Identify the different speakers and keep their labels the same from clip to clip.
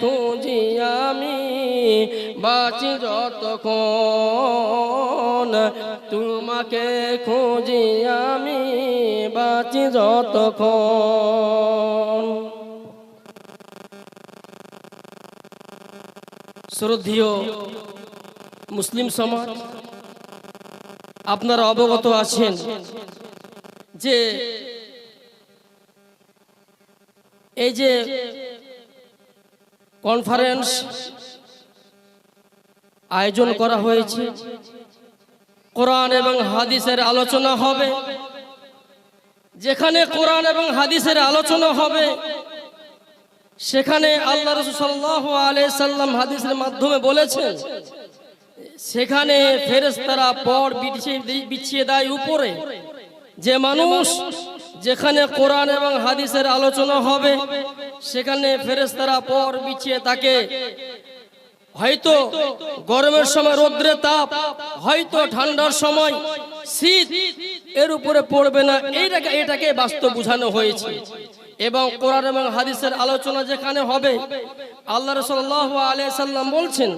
Speaker 1: খুঁজি আমি বাঁচি যতক্ষণ। তোমাকে খুঁজি আমি বাঁচি যতক্ষণ। শ্রদ্ধীয় মুসলিম সমাজ, আপনারা অবগত আছেন যে এই যে কনফারেন্স আয়োজন করা হয়েছে। কোরআন এবং হাদিসের আলোচনা হবে। যেখানে কোরআন এবং হাদিসের আলোচনা হবে, সেখানে আল্লাহ রসুল্লাহ সাল্লাম হাদিসের মাধ্যমে বলেছেন, সেখানে ফেরেস্তারা পর বিছিয়ে দেয় উপরে। যে মানুষ যেখানে কোরআন এবং হাদিসের আলোচনা হবে সেখানে ফেরেস্তারা পর বিছিয়ে তাকে হয়তো গরমের সময়, রৌদ্রের তাপ, হয়তো ঠান্ডার সময়, শীত এর উপরে পড়বে না। এইটাকে এটাকে বাস্তব বোঝানো হয়েছে। এবং কোরআন এবং হাদিসের আলোচনা যেখানে হবে, আল্লাহ রাসূলুল্লাহ আলাইহি সাল্লাম বলছেন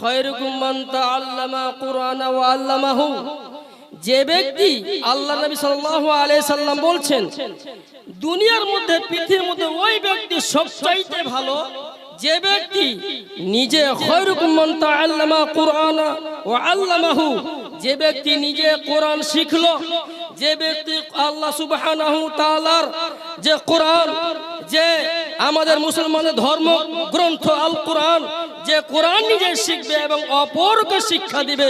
Speaker 1: খায়রুকুম মান তাআল্লামা কুরআন ওয়া আল্লামাহু। যে ব্যক্তি আল্লাহ নবী আলাইহি সাল্লাম বলছেন, দুনিয়ার মধ্যে, পৃথিবীর মধ্যে ওই ব্যক্তি সবচাইতে ভালো, যে ব্যক্তি নিজে তাআল্লামা কুরআন ওয়া আল্লামাহু, যে ব্যক্তি নিজে কোরআন শিখলো, যে ব্যক্তি আল্লাহ তাআলার যে কোরআন যে আমাদের মুসলমানের ধর্ম, গ্রন্থ, আল কোরআন, যে কোরআন নিজে শিখবে এবং অপরকে শিক্ষা দিবে,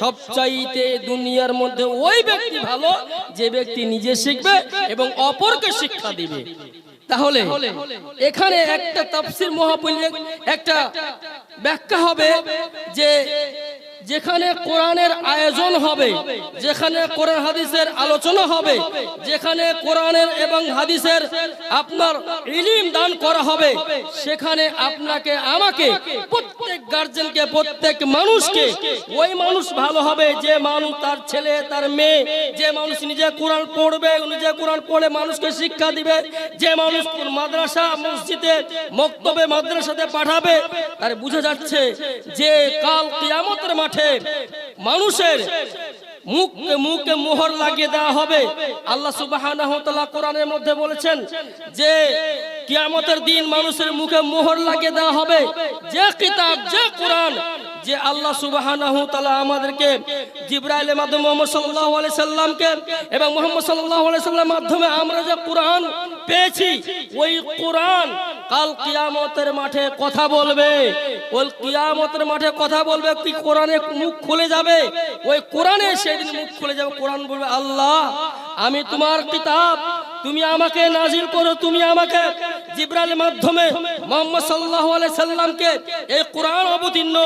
Speaker 1: সবচাইতে দুনিয়ার মধ্যে ওই ব্যক্তি ভালো যে ব্যক্তি নিজে শিখবে এবং অপরকে শিক্ষা দিবে। তাহলে এখানে একটা তাফসির মহাপল্লিক একটা ব্যাখ্যা হবে যে যেখানে কোরআনের আয়োজন হবে, যেখানে কোরআন হাদিসের আলোচনা হবে, যেখানে কোরআনের এবং হাদিসের আপনার ইলিম দান করা হবে, সেখানে আপনাকে, আমাকে, প্রত্যেক গার্জেনকে, প্রত্যেক মানুষকে, ওই মানুষ ভালো হবে, যে মানুষ তার ছেলে, তার মেয়ে, যে মানুষ নিজে কোরআন পড়বে, নিজে কোরআন পড়ে মানুষকে শিক্ষা দিবে, যে মানুষ মাদ্রাসা, মসজিদে, মক্তবে, মাদ্রাসাতে পাঠাবে, তার বুঝা যাচ্ছে যে কাল কিয়ামতের মাঠে মানুষের মুখে মুখে মোহর লাগিয়ে দেওয়া হবে। আল্লাহ তাআলা কোরআনের মধ্যে বলেছেন যে, কিয়ামতের দিন মানুষের মুখে মোহর লাগিয়ে দেওয়া হবে। যে কিতাব, যে কোরআন, যে আল্লাহ তাআলা আমাদেরকে জিবরাইলের মাধ্যমে মুহাম্মদ সাল্লাল্লাহু আলাইহি সাল্লামকে এবং মুহাম্মদ সাল্লাহ আলাইহি সাল্লামের মাধ্যমে আমরা যে কোরআন পেয়েছি, ওই কোরআন কাল কিয়ামতের মাঠে কথা বলবে। ওই কিয়ামতের মাঠে কথা বলবে, কি কোরআনে মুখ খুলে যাবে? ওই কোরআনে সেদিন মুখ খুলে যাবে, কোরআন বলবে, আল্লাহ, আমি তোমার কিতাব, তুমি আমাকে নাজিল করো, তুমি আমাকে জিব্রাইলের মাধ্যমে মোহাম্মদ সাল্লাল্লাহু আলাইহি সাল্লামকে এই কোরআন অবতীর্ণ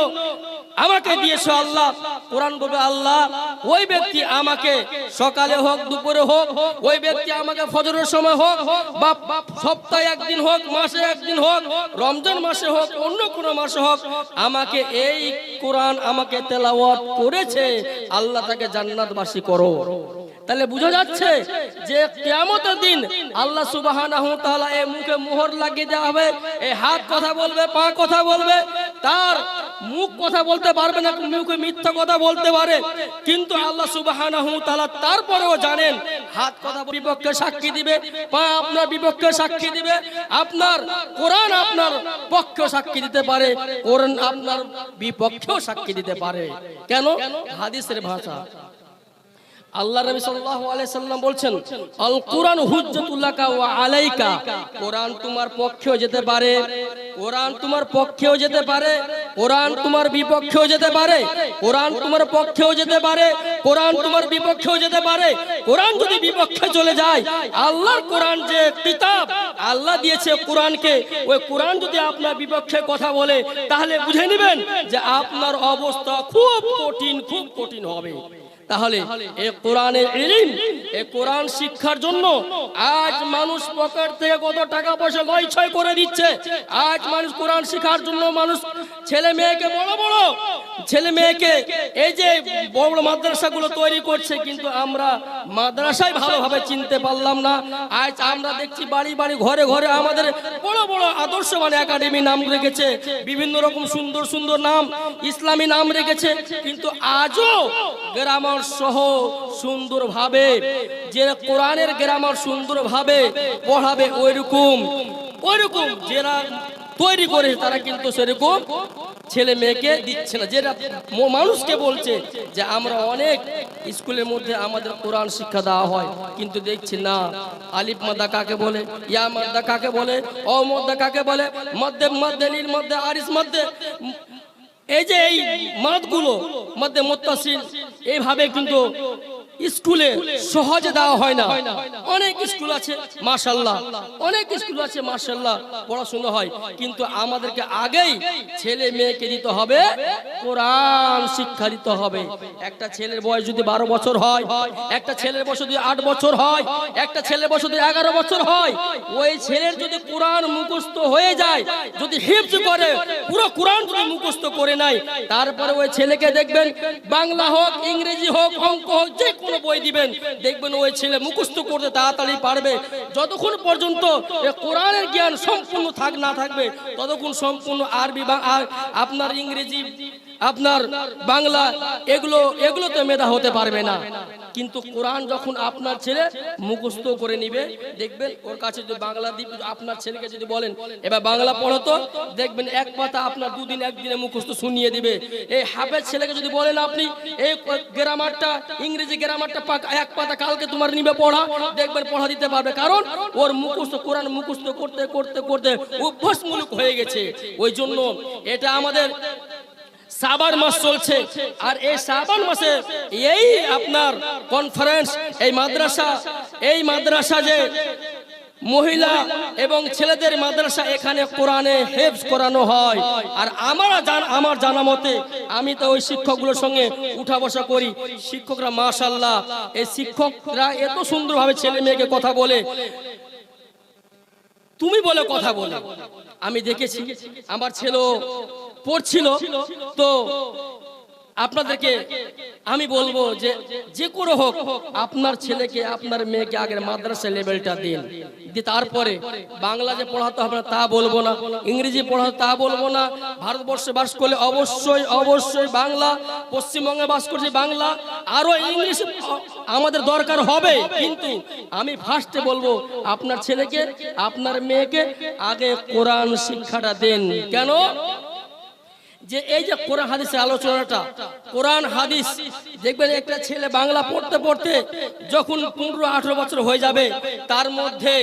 Speaker 1: আমাকে দিয়েছ আল্লাহ, কোরআন বলবে আল্লাহ। ওই ব্যক্তি আমাকে সকালে হোক, দুপুরে হোক, ওই ব্যক্তি আমাকে ফজরের সময় হোক, বা সপ্তাহে একদিন হোক, মাসে একদিন হোক, রমজান মাসে হোক, অন্য কোনো মাসে হোক, আমাকে এই কোরআন আমাকে তেলাওয়াত করেছে, আল্লাহ তাকে জান্নাতবাসী করো। তাহলে বোঝা যাচ্ছে যে কিয়ামতের দিন আল্লাহ তাআলা এই মুখে মোহর লাগিয়ে দেওয়া হবে এই হাত কথা বলবে, পা কথা বলবে, তার মুখ কথা বলতে পারবে না, মুখে মিথ্যা কথা বলতে পারে। কিন্তু আল্লাহ তাআলা তারপরেও জানেন, হাত কথা বিপক্ষে সাক্ষী দিবে, পা আপনার বিপক্ষে সাক্ষী দিবে, আপনার কোরআন আপনার পক্ষে সাক্ষী দিতে পারে, কোরআন আপনার বিপক্ষেও সাক্ষী দিতে পারে। কেন? হাদিসের ভাষা। আল্লাহ আলাইহি সাল্লাম বলছেন আল কুরআন হুজ্জাতুল্লাকা আলাইকা। কোরআন তোমার পক্ষেও যেতে পারে। কোরআন তোমার পক্ষেও যেতে পারে, কোরআন তোমার বিপক্ষেও যেতে পারে, কোরআন তোমার পক্ষেও যেতে পারে, কোরআন তোমার বিপক্ষেও যেতে পারে, কোরআন যদি বিপক্ষে চলে যায়, আল্লাহর কোরআন যে কিতাব, আল্লাহ দিয়েছে কোরআনকে, ওই কোরআন যদি আপনার বিপক্ষে কথা বলে, তাহলে বুঝে নেবেন যে আপনার অবস্থা খুব কঠিন খুব কঠিন হবে। তাহলে এ কোরআনের ইলম এই কোরআন শিক্ষার জন্য আজ মানুষ পকেট থেকে কত টাকা পয়সা নয় ছয় করে দিচ্ছে, আজ মানুষ কোরআন শেখার জন্য মানুষ ছেলে মেয়েকে বড় বড় ছেলে মেয়েকে এই যে বড় বড় মাদ্রাসাগুলো তৈরি করছে, কিন্তু আমরা মাদ্রাসায় ভালোভাবে চিনতে পারলাম না। আজ আমরা দেখছি বাড়ি বাড়ি, ঘরে ঘরে আমাদের বড় বড় আদর্শবান একাডেমি নাম রেখেছে, বিভিন্ন রকম সুন্দর সুন্দর নাম, ইসলামী নাম রেখেছে, কিন্তু আজও গ্রামার সহ সুন্দরভাবে, যে কোরআনের গ্রামার সুন্দরভাবে পড়াবে ওইরকম ওইরকম যারা তৈরি করে তারা কিন্তু সেরকম ছেলে মেয়েকে দিচ্ছে না। যেটা মানুষকে বলছে যে আমরা অনেক স্কুলের মধ্যে আমাদের কোরআন শিক্ষা দেওয়া হয়, কিন্তু দেখছি না। আলিফ মাদা কাকে বলে, ইয়া মাদা কাকে বলে, অ মদ্দা কাকে বলে মধ্যে মধ্যে নীল মধ্যে আরিস মধ্যে এই যে এই মাদগুলো মধ্যে মোত্তাসিল এইভাবে কিন্তু স্কুলে সহজে দেওয়া হয় না। অনেক স্কুল আছে, মাশাল্লাহ। অনেক স্কুল আছে, মাশাল্লাহ, পড়াশোনা হয়। কিন্তু আমাদেরকে আগেই ছেলে মেয়েকে দিতে হবে, কোরআন শিক্ষা দিতে হবে। একটা ছেলের বয়স যদি বারো বছর হয়, একটা ছেলের বয়স যদি আট বছর হয়, একটা ছেলের বয়স যদি এগারো বছর হয়, ওই ছেলের যদি কোরআন মুখস্থ হয়ে যায়, যদি হিফজ করে, পুরো কোরআন যদি মুখস্থ করে নাই তারপরে ওই ছেলেকে দেখবেন, বাংলা হোক, ইংরেজি হোক, অঙ্ক হোক, যে কোনো বই দিবেন? দেখবেন ওই ছেলে মুখস্থ করতে তাড়াতাড়ি পারবে। যতক্ষণ পর্যন্ত কোরআনের জ্ঞান সম্পূর্ণ থাক না থাকবে, ততক্ষণ সম্পূর্ণ আরবি বা আপনার ইংরেজি, আপনার বাংলা, এগুলো এগুলোতে মেধা হতে পারবে না। কিন্তু কোরআন যখন আপনার ছেলে মুখস্থ করে নিবে, দেখবেন ওর কাছে যদি বাংলা দ্বীপ আপনার ছেলেকে যদি বলেন, এবার বাংলা পড়ো তো, দেখবেন এক পাতা আপনার দুদিন একদিনে মুখস্থ শুনিয়ে দিবে। এই হাফেজ ছেলেকে যদি বলেন আপনি, এই গ্রামারটা, ইংরেজি গ্রামারটা এক পাতা কালকে তোমার নিবে পড়া, দেখবেন পড়া দিতে পারবে। কারণ ওর মুখস্থ, কোরআন মুখস্থ করতে করতে করতে অভ্যাসমূলক হয়ে গেছে। ওই জন্য এটা আমাদের সাবান মাস চলছে। আর এই সাবান মাসে এই আপনার কনফারেন্স এই মাদ্রাসা এই মাদ্রাসা যে মহিলা এবং ছেলেদের মাদ্রাসা এখানে কোরআনে হেফজ করানো হয়। আর আমার জান আমার জানা মতে আমি তো ওই শিক্ষকগুলোর সঙ্গে উঠা বসা করি। শিক্ষকরা মাশাল্লাহ এই শিক্ষকরা এত সুন্দরভাবে ছেলে মেয়েকে কথা বলে। তুমি বলে কথা বলে। আমি দেখেছি, আমার ছেলে পড়ছিল, তো আপনাদেরকে আমি বলব যে যে করে হোক, আপনার ছেলেকে, আপনার মেয়েকে আগের মাদ্রাসা লেভেলটা দিন। দিয়ে তারপরে বাংলা যে পড়াতে হবে না তা বলব না, ইংরেজি পড়াতে তা বলব না, ভারতবর্ষে বাস করলে অবশ্যই অবশ্যই বাংলা, পশ্চিমবঙ্গে বাস করছে বাংলা আরও ইংলিশ আমাদের দরকার হবে, কিন্তু আমি ফার্স্টে বলব আপনার ছেলেকে, আপনার মেয়েকে আগে কোরআন শিক্ষাটা দেন। কেন? যে এই যে কোরআন হাদিসের আলোচনাটা, কোরআন হাদিস, দেখবেন একটা ছেলে বাংলা পড়তে পড়তে যখন পনেরো, আঠেরো বছর হয়ে যাবে, তার মধ্যে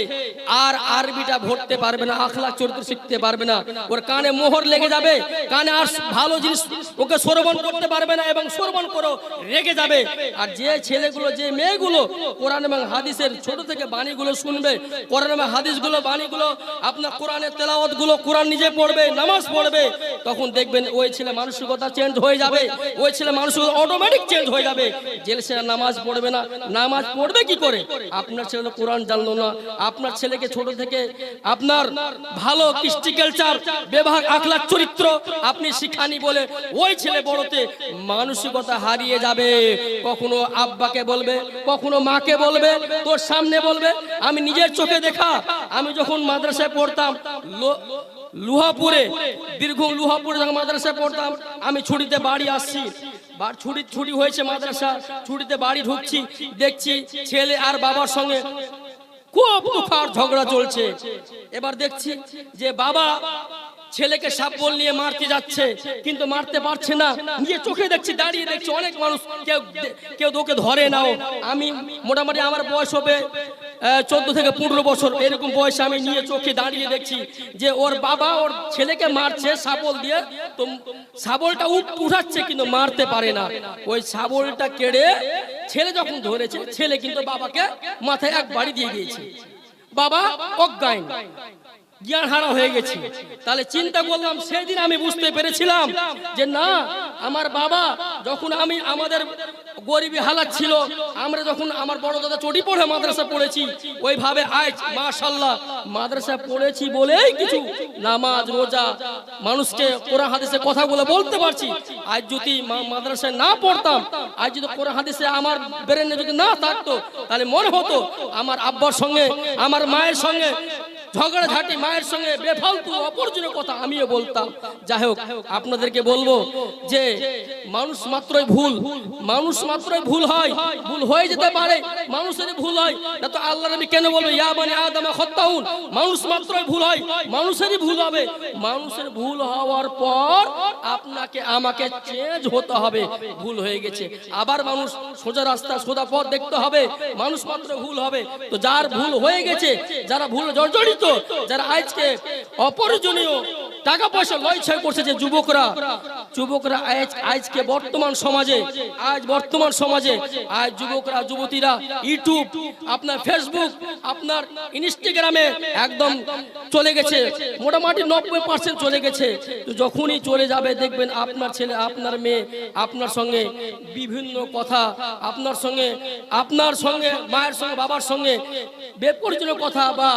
Speaker 1: আর আরবিটা ভরতে পারবে না আখলা চরিত্র শিখতে পারবে না। ওর কানে মোহর লেগে যাবে, কানে আর ভালো জিনিস ওকে শ্রবণ করতে পারবে না এবং শ্রবণ করো রেগে যাবে। আর যে ছেলেগুলো, যে মেয়েগুলো কোরআন এবং হাদিসের ছোট থেকে বাণীগুলো শুনবে, কোরআন এবং হাদিসগুলো, বাণীগুলো, আপনার কোরআনের তেলাওয়াতগুলো কোরআন নিজে পড়বে, নামাজ পড়বে, তখন দেখবেন ওই ছেলে মানসিকতা চেঞ্জ হয়ে যাবে। ওই ছেলে মানসিকতা অটোমেটিক চেঞ্জ হয়ে যাবে। যে ছেলে নামাজ পড়বে না। নামাজ পড়বে কি করে? আপনার ছেলে কোরআন জানলো না। আপনার ছেলেকে ছোট থেকে আপনার ভালো কৃষ্টি কালচার ব্যবহার আখলার চরিত্র আপনি শিখানি বলে ওই ছেলে বড়তে মানসিকতা হারিয়ে যাবে। কখনো আব্বাকে বলবে, কখনো মাকে বলবে, তোর সামনে বলবে, আমি নিজের চোখে দেখা। আমি যখন মাদ্রাসায় পড়তাম লুহাপুরে, দীর্ঘ লুহাপুরে যখন মাদ্রাসায় পড়তাম, আমি ছুটিতে বাড়ি আসছি। ছুটি ছুটি হয়েছে মাদ্রাসা, ছুটিতে বাড়ি ঢুকছি, দেখছি ছেলে আর বাবার সঙ্গে খুব দুঃখার ঝগড়া চলছে। এবার দেখছি যে বাবা ছেলেকে সাপল নিয়ে মারতে যাচ্ছে, কিন্তু মারতে পারছে না। নিজে চোখে দেখছি, দাঁড়িয়ে দেখছি অনেক মানুষ, কেউ কেউ তোকে ধরে নাও। আমি মোটামুটি আমার বয়স হবে চোদ্দ থেকে পনেরো বছর এরকম বয়সে আমি নিয়ে চোখে দাঁড়িয়ে দেখছি যে ওর বাবা ওর ছেলেকে মারছে সাবল দিয়ে। তো সাবলটা উঠ- উঠাচ্ছে কিন্তু মারতে পারে না। ওই সাবলটা কেড়ে ছেলে যখন ধরেছে, ছেলে কিন্তু বাবাকে মাথায় এক বাড়ি দিয়ে দিয়েছে। বাবা অজ্ঞান, জ্ঞান হারা হয়ে গেছি। তাহলে চিন্তা করলাম, সেদিন আমি বুঝতে পেরেছিলাম যে না, আমার বাবা যখন আমি আমাদের গরিবী হালাত ছিল। আমরা যখন আমার বড় দাদা চটি পড়ে মাদ্রাসা পড়েছি, ওইভাবে আজ মাশাল্লাহ মাদ্রাসা পড়েছি বলেই কিছু নামাজ, রোজা, মানুষকে কোরআন হাদিসে কথাগুলো বলতে পারছি। আজ যদি মাদ্রাসায় না পড়তাম, আজ যদি কোরআন হাদিসে আমার ব্রেনে যদি না থাকতো, তাহলে মনে হতো আমার আব্বার সঙ্গে, আমার মায়ের সঙ্গে ঝগড়া ঝাঁটি মায়ের সঙ্গে বেফালতু, অপরজনের কথা আমিও বলতাম। যাই হোক, আপনাদেরকে বলব যে, মানুষ মাত্রই ভুল। মানুষ মাত্রই ভুল হয়। ভুল হয়ে যেতে পারে, মানুষেরই ভুল হয়। না তো আল্লাহ নবী কেন বলব, ইয়া মানে আদামা খত্তাউন মানুষ মাত্রই ভুল হয়, মানুষেরই ভুল হবে। মানুষের ভুল হওয়ার পর আপনাকে, আমাকে চেঞ্জ হতে হবে। ভুল হয়ে গেছে। আবার মানুষ সোজা রাস্তা, সোজা পথ দেখতে হবে। মানুষ মাত্র ভুল হবে। তো যার ভুল হয়ে গেছে, যারা ভুল জর্জরিত যারা আজকে অপরজনীয় টাকা পয়সা লয় ছয় করছে যে যুবকরা যুবকরা আজ আজকে বর্তমান সমাজে, আজ বর্তমান সমাজে, আজ যুবকরা, যুবতীরা ইউটিউব আপনার ফেসবুক আপনার ইনস্টাগ্রামে একদম চলে গেছে। মোটামুটি নব্বই পার্সেন্ট চলে গেছে। তো যখনই চলে যাবে, দেখবেন আপনার ছেলে, আপনার মেয়ে, আপনার সঙ্গে বিভিন্ন কথা, আপনার সঙ্গে আপনার সঙ্গে, মায়ের সঙ্গে, বাবার সঙ্গে বেপরিজনীয় কথা বা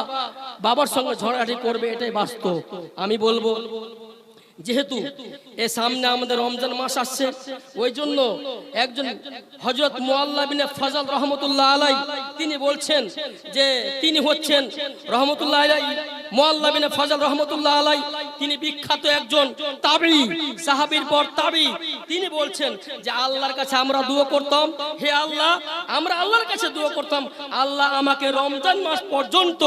Speaker 1: বাবার সঙ্গে ঝড়াঝাটি করবে, এটাই বাস্তব। আমি বলব যেহেতু এ সামনে আমাদের রমজান মাস আসছে ওই জন্য একজন হজরত মোয়াল্লা বিনে ফজল রহমতুল্লাহ আলাই তিনি বলছেন যে তিনি হচ্ছেন রহমতুল্লাহ আলাই মোয়াল্লা বিনে ফজল রহমতুল্লাহ আলাই তিনি বিখ্যাত একজন তাবি, সাহাবীর পর তাবি। তিনি বলছেন যে আল্লাহর কাছে আমরা দোয়া করতাম, হে আল্লাহ আমরা আল্লাহর কাছে দোয়া করতাম, আল্লাহ আমাকে রমজান মাস পর্যন্ত,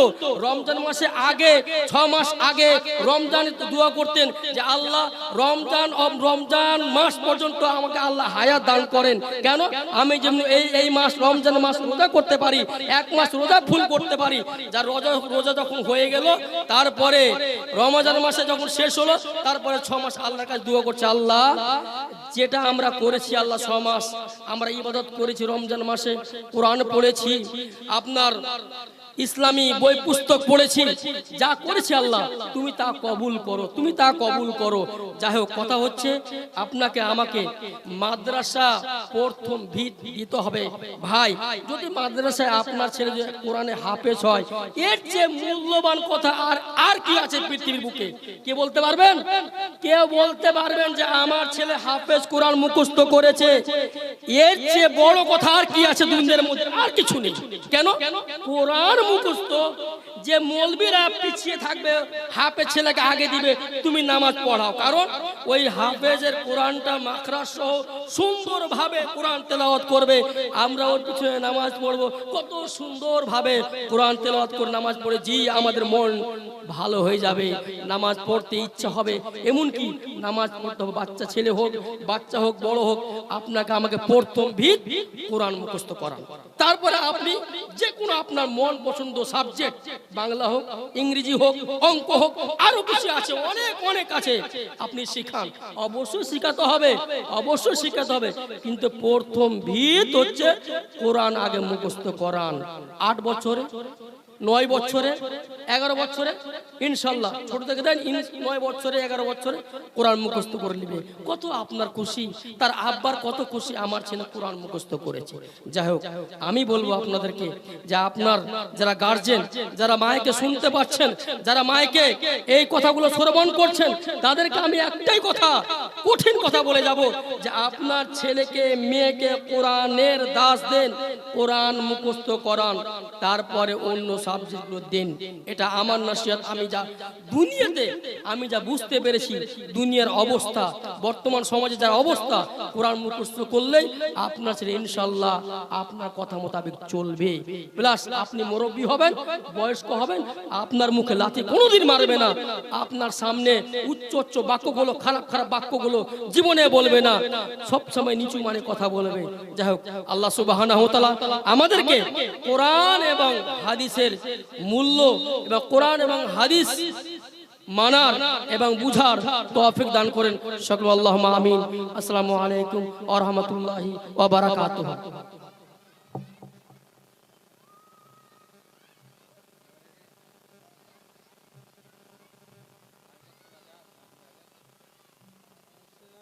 Speaker 1: রমজান মাসে আগে, ছ মাস আগে রমজান দোয়া করতেন যে, আল্লাহ, রমজান রমজান মাস পর্যন্ত আমাকে আল্লাহ হায়াত দান করেন। কেন? আমি যেমন এই এই মাস, রমজান মাস রোজা করতে পারি, এক মাস রোজা ভুল করতে পারি। যার রোজা রোজা যখন হয়ে গেল, তারপরে রমজান মাসে যখন শেষ হলো, তারপরে ছ মাস আল্লাহর কাছে দোয়া করছে, আল্লাহ, যেটা আমরা করেছি আল্লাহ ছ মাস, আমরা ইবাদত করেছি রমজান মাসে কোরআন পড়েছি আপনার ইসলামী বই পুস্তক পড়েছি। যা করেছি আল্লাহ, তুমি তা কবুল করো, তুমি তা কবুল করো। যাই হোক, কথা হচ্ছে, আপনাকে, আমাকে মাদ্রাসা প্রথম ভিত দিতে হবে। ভাই, যদি মাদ্রাসায় আপনার ছেলে যদি কোরআনে হাফেজ হয়, এর যে মূল্যবান কথা আর আর কি আছে পৃথিবীর বুকে? কে বলতে পারবেন? কে বলতে পারবেন যে আমার ছেলে হাফেজ কোরআন মুখস্থ করেছে? এর চেয়ে বড় কথা আর কি আছে দুনিয়ার মধ্যে? আর কিছু নেই। কেন? কোরআন মুখস্থ যে মৌলবীরা পিছিয়ে থাকবে, হাফেজ ছেলেকে আগে দিবে, তুমি নামাজ পড়াও। কারণ ওই হাফেজের কোরআনটা মাখরা সহ সুন্দরভাবে কোরআন তেলাওয়াত করবে। আমরা ওর পিছনে নামাজ পড়ব। কত সুন্দরভাবে কোরআন তেলাওয়াত করে নামাজ পড়ে, জি, আমাদের মন ভালো হয়ে যাবে। নামাজ পড়তে ইচ্ছা হবে। এমন কি নামাজ পড়তে হবে, বাচ্চা ছেলে হোক, বাচ্চা হোক, বড় হোক, আপনাকে আমাকে প্রথম ভিত কোরআন মুখস্থ করান। তারপরে আপনি যে কোনো আপনার মন পছন্দ সাবজেক্ট, বাংলা হোক, ইংরেজি হোক, অঙ্ক হোক, আরও কিছু আছে, অনেক অনেক আছে, আপনি শিখান। অবশ্যই শিখাতে হবে, অবশ্যই শিখাতে হবে, কিন্তু প্রথম ভিত হচ্ছে কোরআন আগে মুখস্থ করান। আট বছরে নয় বছরে, এগারো বছরে, ইনশাল্লাহ। ছোট থেকে দেন নয় বছরে, এগারো বছরে কোরআন মুখস্থ করে নিবে। কত আপনার খুশি? তার আব্বার কত খুশি? আমার ছেলে কোরআন মুখস্থ করেছে। যাই হোক, আমি বলব আপনাদেরকে যে আপনার যারা গার্জেন যারা মায়কে শুনতে পাচ্ছেন, যারা মায়কে এই কথাগুলো শ্রবণ করছেন, তাদেরকে আমি একটাই কথা, কঠিন কথা বলে যাব যে আপনার ছেলেকে, মেয়েকে কোরআনের দাস দেন, কোরআন মুখস্থ করান, তারপরে অন্য সাবজেক্টগুলো দেন। এটা আমার নসিহত, আমি যা দুনিয়াতে, আমি যা বুঝতে পেরেছি, দুনিয়ার অবস্থা, বর্তমান সমাজে যার অবস্থা, কোরআন মুখস্থ করলেই আপনার ছেলে ইনশাল্লাহ আপনার কথা মোতাবেক চলবে। প্লাস আপনি মুরব্বী হবেন, বয়স্ক হবেন, আপনার মুখে লাথি কোনোদিন মারবে না। আপনার সামনে উচ্চ উচ্চ বাক্যগুলো, খারাপ খারাপ বাক্যগুলো জীবনে বলবে না। সব সময় নিচু মানে কথা বলবে। যাই হোক, আল্লাহ ওয়া আমাদেরকে কোরআন এবং হাদিসের মূল্য এবং কোরআন এবং হাদিস মানার এবং বুঝার তৌফিক দান করেন। সকল আল্লাহ আমিন। আসসালামু আলাইকুম বারাকাতুহু।